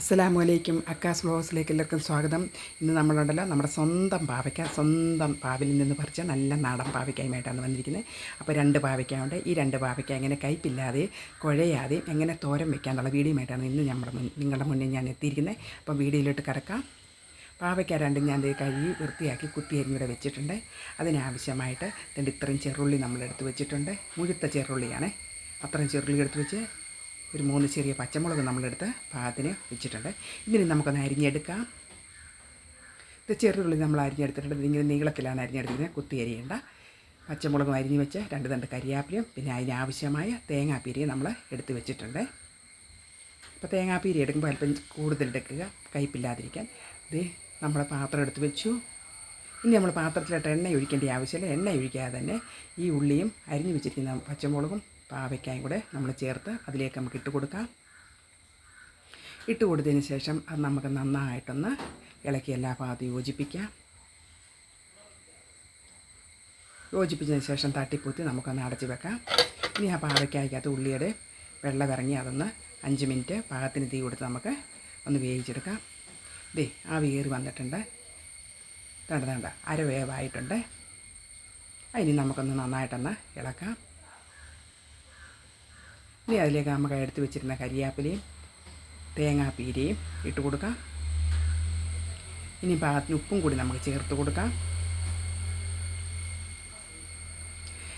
അസ്സലാമു അലൈക്കും അക്കാസ് ബ്ലോഗ്സിലേക്ക് എല്ലാവർക്കും സ്വാഗതം. ഇന്ന് നമ്മളുണ്ടല്ലോ നമ്മുടെ സ്വന്തം പാവയ്ക്ക. സ്വന്തം പാവിൽ നിന്ന് പറിച്ച നല്ല നാടൻ പാവയ്ക്കായുമായിട്ടാണ് വന്നിരിക്കുന്നത്. അപ്പോൾ രണ്ട് പാവയ്ക്കായുണ്ട്. ഈ രണ്ട് പാവയ്ക്ക എങ്ങനെ കയ്പില്ലാതെ കുഴയാതെ എങ്ങനെ തോരം വെക്കാന്നുള്ള വീഡിയോയുമായിട്ടാണ് ഇന്ന് നമ്മുടെ നിങ്ങളുടെ മുന്നിൽ ഞാൻ എത്തിയിരിക്കുന്നത്. അപ്പോൾ വീഡിയോയിലോട്ട് കിടക്കാം. പാവയ്ക്ക രണ്ടും ഞാൻ കഴുകി വൃത്തിയാക്കി കുത്തി അരിഞ്ഞിവിടെ വെച്ചിട്ടുണ്ട്. അതിനാവശ്യമായിട്ട് രണ്ട് ഇത്രയും ചെറുള്ളി നമ്മളെടുത്ത് വെച്ചിട്ടുണ്ട്. മുഴുത്ത ചെറുള്ളിയാണ്. അത്രയും ചെറുള്ളി എടുത്ത് വെച്ച് ഒരു മൂന്ന് ചെറിയ പച്ചമുളക് നമ്മളെടുത്ത് പാകത്തിന് വെച്ചിട്ടുണ്ട്. ഇതിന് നമുക്കൊന്ന് അരിഞ്ഞെടുക്കാം. ഇത് ചെറുതുള്ളി നമ്മൾ അരിഞ്ഞെടുത്തിട്ടുണ്ട്. ഇതിങ്ങനെ നീളത്തിലാണ് അരിഞ്ഞെടുത്തിരിക്കുന്നത്. കുത്തി അരിയേണ്ട. പച്ചമുളകും അരിഞ്ഞ് വെച്ച് രണ്ട് തണ്ട് കരിയാപ്പിലും പിന്നെ അതിനാവശ്യമായ തേങ്ങാപ്പീരിയും നമ്മൾ എടുത്ത് വെച്ചിട്ടുണ്ട്. അപ്പോൾ തേങ്ങാപ്പീരി എടുക്കുമ്പോൾ അല്പം കൂടുതൽ എടുക്കുക കയ്പില്ലാതിരിക്കാൻ. ഇത് നമ്മൾ പാത്രം എടുത്ത് വെച്ചു. ഇനി നമ്മൾ പാത്രത്തിലോട്ട് എണ്ണ ഒഴിക്കേണ്ട ആവശ്യമില്ല. എണ്ണ ഒഴിക്കാതെ തന്നെ ഈ ഉള്ളിയും അരിഞ്ഞു വെച്ചിരിക്കുന്ന പച്ചമുളകും പാവയ്ക്കായും കൂടെ നമ്മൾ ചേർത്ത് അതിലേക്ക് നമുക്ക് ഇട്ട് കൊടുക്കാം. ഇട്ട് കൊടുത്തതിന് ശേഷം അത് നമുക്ക് നന്നായിട്ടൊന്ന് ഇളക്കി എല്ലാ ഭാഗത്തും യോജിപ്പിക്കാം. യോജിപ്പിച്ചതിന് ശേഷം തട്ടിപ്പൂത്തി നമുക്കൊന്ന് അടച്ച് വെക്കാം. ഇനി ആ പാവയ്ക്കായ്ക്കകത്ത് ഉള്ളിയുടെ വെള്ളം ഇറങ്ങി അതൊന്ന് അഞ്ച് മിനിറ്റ് പാകത്തിന് തീ കൊടുത്ത് നമുക്ക് ഒന്ന് വേവിച്ചെടുക്കാം. ദേ ആ വേറി വന്നിട്ടുണ്ട്. തണ്ട തണ്ട അര വേവായിട്ടുണ്ട്. അതിന് നമുക്കൊന്ന് നന്നായിട്ടൊന്ന് ഇളക്കാം. ഇനി അതിലേക്ക് നമുക്ക് എടുത്ത് വെച്ചിരുന്ന കരിയാപ്പിലയും തേങ്ങാപ്പീരയും ഇട്ട് കൊടുക്കാം. ഇനി പാകത്തിന് ഉപ്പും കൂടി നമുക്ക് ചേർത്ത് കൊടുക്കാം.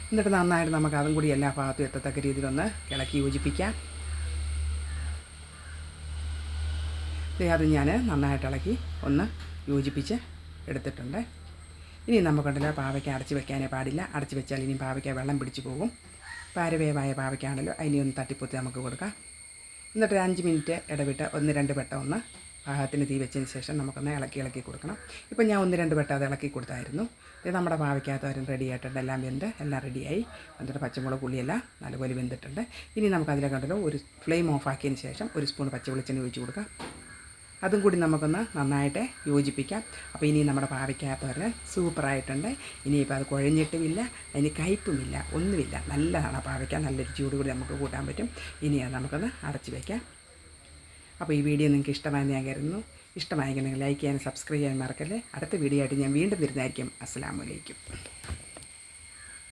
എന്നിട്ട് നന്നായിട്ട് നമുക്ക് അതും കൂടി എല്ലാ ഭാഗത്തും എത്തത്തക്ക രീതിയിലൊന്ന് ഇളക്കി യോജിപ്പിക്കാം. അത് ഞാൻ നന്നായിട്ട് ഇളക്കി ഒന്ന് യോജിപ്പിച്ച് എടുത്തിട്ടുണ്ട്. ഇനി നമുക്കുണ്ടല്ലോ പാവയ്ക്ക അടച്ച് വെക്കാനേ പാടില്ല. അടച്ച് വെച്ചാൽ ഇനി പാവയ്ക്ക വെള്ളം പിടിച്ചു പോകും. പാരവേവായ പാവയ്ക്കാണല്ലോ. അതിനെ ഒന്ന് തട്ടിപ്പൊത്തി നമുക്ക് കൊടുക്കാം. എന്നിട്ട് അഞ്ച് മിനിറ്റ് ഇടവിട്ട് ഒന്ന് രണ്ട് വട്ടം ഒന്ന് പാകത്തിന് തീ വെച്ചതിന് ശേഷം നമുക്കൊന്ന് ഇളക്കി ഇളക്കി കൊടുക്കണം. ഇപ്പം ഞാൻ ഒന്ന് രണ്ട് വട്ടം അത് ഇളക്കി കൊടുത്തായിരുന്നു. ഇത് നമ്മുടെ പാവയ്ക്കകത്തോരം റെഡി ആയിട്ടുണ്ട്. എല്ലാം വെന്ത് എല്ലാം റെഡിയായി എന്നിട്ട് പച്ചമുളക് പുളിയെല്ലാം നല്ലപോലെ വെന്തിട്ടുണ്ട്. ഇനി നമുക്ക് ഉണ്ടല്ലോ ഒരു ഫ്ലെയിം ഓഫ് ആക്കിയതിന് ശേഷം ഒരു സ്പൂൺ പച്ചവെളിച്ചെണ്ണ ഒഴിച്ച് കൊടുക്കാം. അതും കൂടി നമുക്കൊന്ന് നന്നായിട്ട് യോജിപ്പിക്കാം. അപ്പോൾ ഇനി നമ്മുടെ പാവയ്ക്കകത്തോരൻ സൂപ്പറായിട്ടുണ്ട്. ഇനിയിപ്പോൾ അത് കുഴഞ്ഞിട്ടുമില്ല അതിന് കയ്പുമില്ല ഒന്നുമില്ല. നല്ലതാണ് പാവയ്ക്ക നല്ലൊരു ചൂട് കൂടി നമുക്ക് കൂട്ടാൻ പറ്റും. ഇനി അത് നമുക്കൊന്ന് അടച്ചു വയ്ക്കാം അപ്പോൾ ഈ വീഡിയോ നിങ്ങൾക്ക് ഇഷ്ടമായെന്ന് ഞാൻ കരുതുന്നു. ഇഷ്ടമായെങ്കിൽ നിങ്ങൾ ലൈക്ക് ചെയ്യാനും സബ്സ്ക്രൈബ് ചെയ്യാൻ മറക്കല്ലേ. അടുത്ത വീഡിയോ ആയിട്ട് ഞാൻ വീണ്ടും വരുന്നതായിരിക്കും. അസ്സാം വലൈക്കും